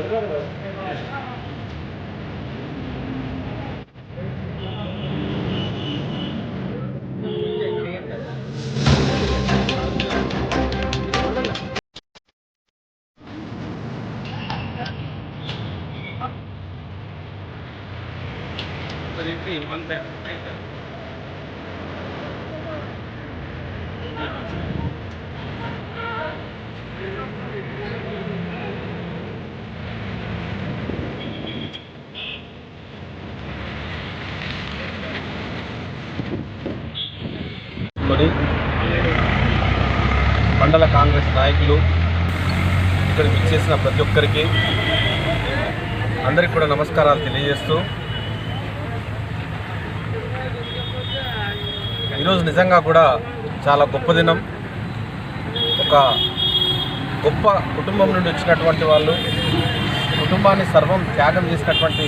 But if you want that, I కొని మండల కాంగ్రెస్ నాయకులు ఇక్కడికి విచ్చేసిన ప్రతి ఒక్కరికి అందరికీ కూడా నమస్కారాలు తెలియజేస్తూ ఈరోజు నిజంగా కూడా చాలా గొప్ప దినం. ఒక గొప్ప కుటుంబం నుండి వచ్చినటువంటి వాళ్ళు కుటుంబాన్ని సర్వం త్యాగం చేసినటువంటి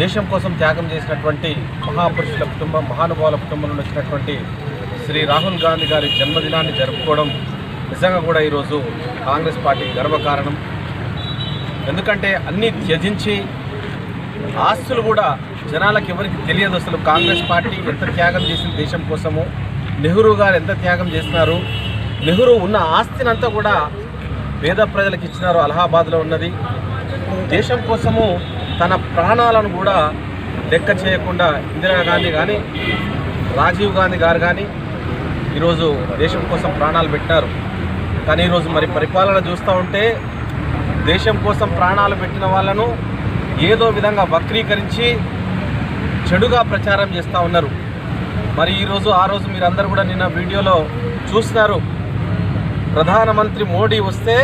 దేశం కోసం త్యాగం చేసినటువంటి మహాపురుషుల కుటుంబం మహానుభావుల కుటుంబం నుండి వచ్చినటువంటి శ్రీ రాహుల్ గాంధీ గారి జన్మదినాన్ని జరుపుకోవడం నిజంగా కూడా ఈరోజు కాంగ్రెస్ పార్టీ గర్వకారణం. ఎందుకంటే అన్నీ త్యజించి ఆస్తులు కూడా జనాలకు ఎవరికి తెలియదు అసలు కాంగ్రెస్ పార్టీ ఎంత త్యాగం చేసింది దేశం కోసము నెహ్రూ గారు ఎంత త్యాగం చేసినారు నెహ్రూ ఉన్న ఆస్తినంతా కూడా పేద ప్రజలకు ఇచ్చినారు అలహాబాద్లో ఉన్నది. దేశం కోసము తన ప్రాణాలను కూడా లెక్క చేయకుండా ఇందిరాగాంధీ కానీ రాజీవ్ గాంధీ గారు కానీ ఈరోజు దేశం కోసం ప్రాణాలు పెట్టారు. కానీ ఈరోజు మరి పరిపాలన చూస్తూ ఉంటే దేశం కోసం ప్రాణాలు పెట్టిన వాళ్ళను ఏదో విధంగా వక్రీకరించి చెడుగా ప్రచారం చేస్తూ ఉన్నారు. మరి ఈరోజు ఆ రోజు మీరందరూ కూడా నిన్న వీడియోలో చూస్తున్నారు ప్రధానమంత్రి మోడీ వస్తే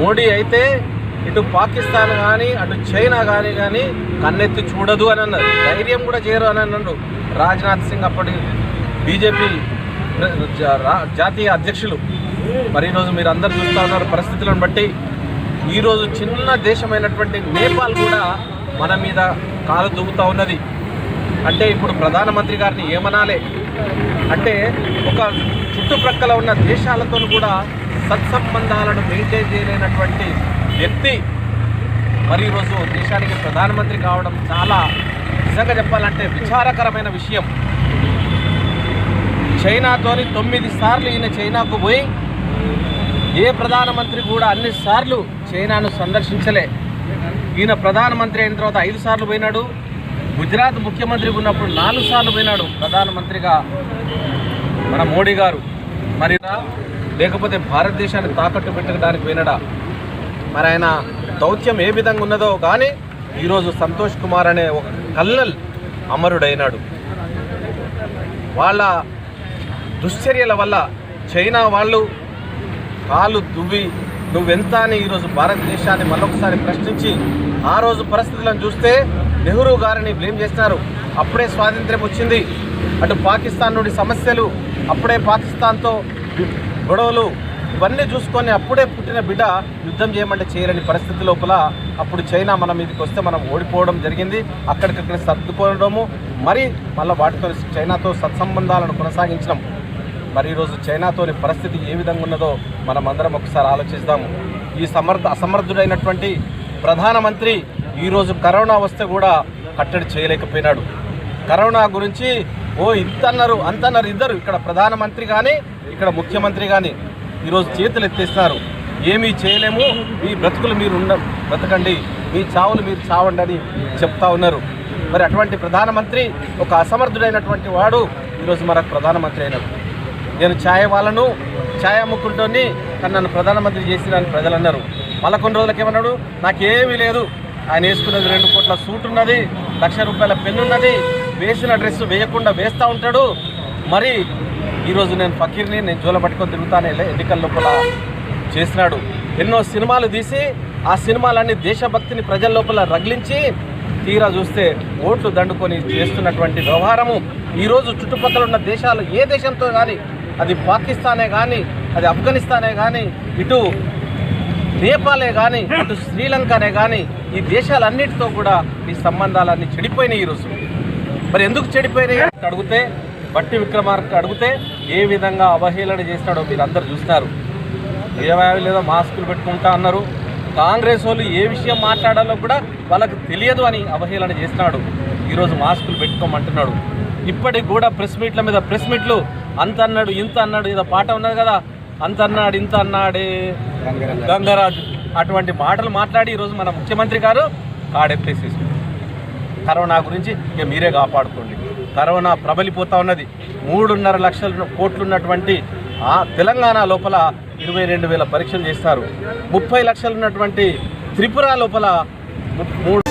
మోడీ అయితే ఇటు పాకిస్తాన్ కానీ అటు చైనా కానీ కానీ కన్నెత్తి చూడదు అని అన్నారు. ధైర్యం కూడా చేయరు అని అన్నాడు రాజ్నాథ్ సింగ్ అప్పటి బీజేపీ జాతీయ అధ్యక్షులు. మరి ఈరోజు మీరు అందరు చూస్తూ ఉన్నారు పరిస్థితులను బట్టి. ఈరోజు చిన్న దేశమైనటువంటి నేపాల్ కూడా మన మీద కాలు దూగుతూ ఉన్నది. అంటే ఇప్పుడు ప్రధానమంత్రి గారిని ఏమనాలే? అంటే ఒక చుట్టుప్రక్కల ఉన్న దేశాలతో కూడా సత్సంబంధాలను మెయింటైన్ చేయలేనటువంటి వ్యక్తి మరి ఈరోజు దేశానికి ప్రధానమంత్రి కావడం చాలా నిజంగా చెప్పాలంటే విచారకరమైన విషయం. చైనాతోని తొమ్మిది సార్లు ఈయన చైనాకు పోయి ఏ ప్రధానమంత్రి కూడా అన్ని సార్లు చైనాను సందర్శించలే. ఈయన ప్రధానమంత్రి అయిన తర్వాత ఐదు సార్లు పోయినాడు. గుజరాత్ ముఖ్యమంత్రి ఉన్నప్పుడు నాలుగు సార్లు పోయినాడు ప్రధానమంత్రిగా మన మోడీ గారు. మరి లేకపోతే భారతదేశాన్ని తాకట్టు పెట్టడానికి పోయినాడా? మరి ఆయన దౌత్యం ఏ విధంగా ఉన్నదో కానీ ఈరోజు సంతోష్ కుమార్ అనే ఒక కల్లల్ అమరుడైనాడు. వాళ్ళ దుశ్చర్యల వల్ల చైనా వాళ్ళు కాలు దువ్వి నువ్వెంత అని ఈరోజు భారతదేశాన్ని మరొకసారి ప్రశ్నించి ఆ రోజు పరిస్థితులను చూస్తే నెహ్రూ గారిని బ్లేమ్ చేస్తున్నారు అప్పుడే స్వాతంత్ర్యం వచ్చింది. అటు పాకిస్తాన్ నుండి సమస్యలు అప్పుడే పాకిస్తాన్తో గొడవలు ఇవన్నీ చూసుకొని అప్పుడే పుట్టిన బిడ్డ యుద్ధం చేయమంటే చేయలేని పరిస్థితి లోపల అప్పుడు చైనా మన మీదకి వస్తే మనం ఓడిపోవడం జరిగింది. అక్కడికక్కడ సర్దుకోవడము. మరి మళ్ళీ వాటితో చైనాతో సత్సంబంధాలను కొనసాగించడం మరి ఈరోజు చైనాతోని పరిస్థితి ఏ విధంగా ఉన్నదో మనం అందరం ఒకసారి ఆలోచిస్తాము ఈ సమర్థ అసమర్థుడైనటువంటి ప్రధానమంత్రి ఈరోజు కరోనా వస్తే కూడా కట్టడి చేయలేకపోయినాడు. కరోనా గురించి ఓ ఇంత అన్నారు అంత అన్నారు ఇద్దరు. ఇక్కడ ప్రధానమంత్రి కానీ ఇక్కడ ముఖ్యమంత్రి కానీ ఈరోజు చేతులు ఎత్తేస్తారు. ఏమీ చేయలేము. మీ బ్రతుకులు మీరు ఉండ బ్రతకండి. మీ చావులు మీరు చావండి అని చెప్తా ఉన్నారు. మరి అటువంటి ప్రధానమంత్రి ఒక అసమర్థుడైనటువంటి వాడు ఈరోజు మనకు ప్రధానమంత్రి అయినాడు. నేను ఛాయ వాళ్ళను ఛాయ అమ్ముకుంటోని తను నన్ను ప్రధానమంత్రి చేసిరని ప్రజలు అన్నారు. మళ్ళీ కొన్ని రోజులకి ఏమన్నాడు? నాకేమీ లేదు. ఆయన వేసుకున్నది రెండు కోట్ల సూట్ ఉన్నది లక్ష రూపాయల పెన్ను ఉన్నది వేసిన డ్రెస్ వేయకుండా వేస్తూ ఉంటాడు. మరి ఈరోజు నేను ఫకీర్ని నేను జోల పట్టుకొని తిరుగుతానే ఎన్నికల లోపల చేసినాడు. ఎన్నో సినిమాలు తీసి ఆ సినిమాలన్నీ దేశభక్తిని ప్రజల లోపల రగిలించి తీరా చూస్తే ఓట్లు దండుకొని చేస్తున్నటువంటి వ్యవహారము. ఈరోజు చుట్టుపక్కల ఉన్న దేశాలు ఏ దేశంతో కానీ అది పాకిస్తానే కానీ అది ఆఫ్ఘనిస్తానే కానీ ఇటు నేపాలే కానీ అటు శ్రీలంకనే కానీ ఈ దేశాలన్నిటితో కూడా ఈ సంబంధాలన్నీ చెడిపోయినాయి ఈరోజు. మరి ఎందుకు చెడిపోయినాయి? అడిగితే బట్టి విక్రమార్క అడిగితే ఏ విధంగా అవహేళన చేసినాడో మీరు అందరు చూస్తారు. ఏమేమి లేదో మాస్కులు పెట్టుకుంటా అన్నారు. కాంగ్రెస్ వాళ్ళు ఏ విషయం మాట్లాడాలో కూడా వాళ్ళకి తెలియదు అని అవహేళన చేసినాడు ఈరోజు మాస్కులు పెట్టుకోమంటున్నాడు. ఇప్పటికి కూడా ప్రెస్ మీట్ల మీద ప్రెస్ మీట్లు అంత అన్నాడు ఇంత అన్నాడు ఏదో పాట ఉన్నది కదా అంత అన్నాడు ఇంత అన్నాడే. గంగరాజు. అటువంటి మాటలు మాట్లాడి ఈరోజు మన ముఖ్యమంత్రి గారు కాడెత్తేసేసి కరోనా గురించి ఇక మీరే కాపాడుకోండి. కరోనా ప్రబలిపోతూ ఉన్నది. మూడున్నర లక్షల కోట్లున్నటువంటి ఆ తెలంగాణ లోపల ఇరవై రెండు వేల పరీక్షలు చేస్తారు. ముప్పై లక్షలు ఉన్నటువంటి త్రిపుర లోపల మూడు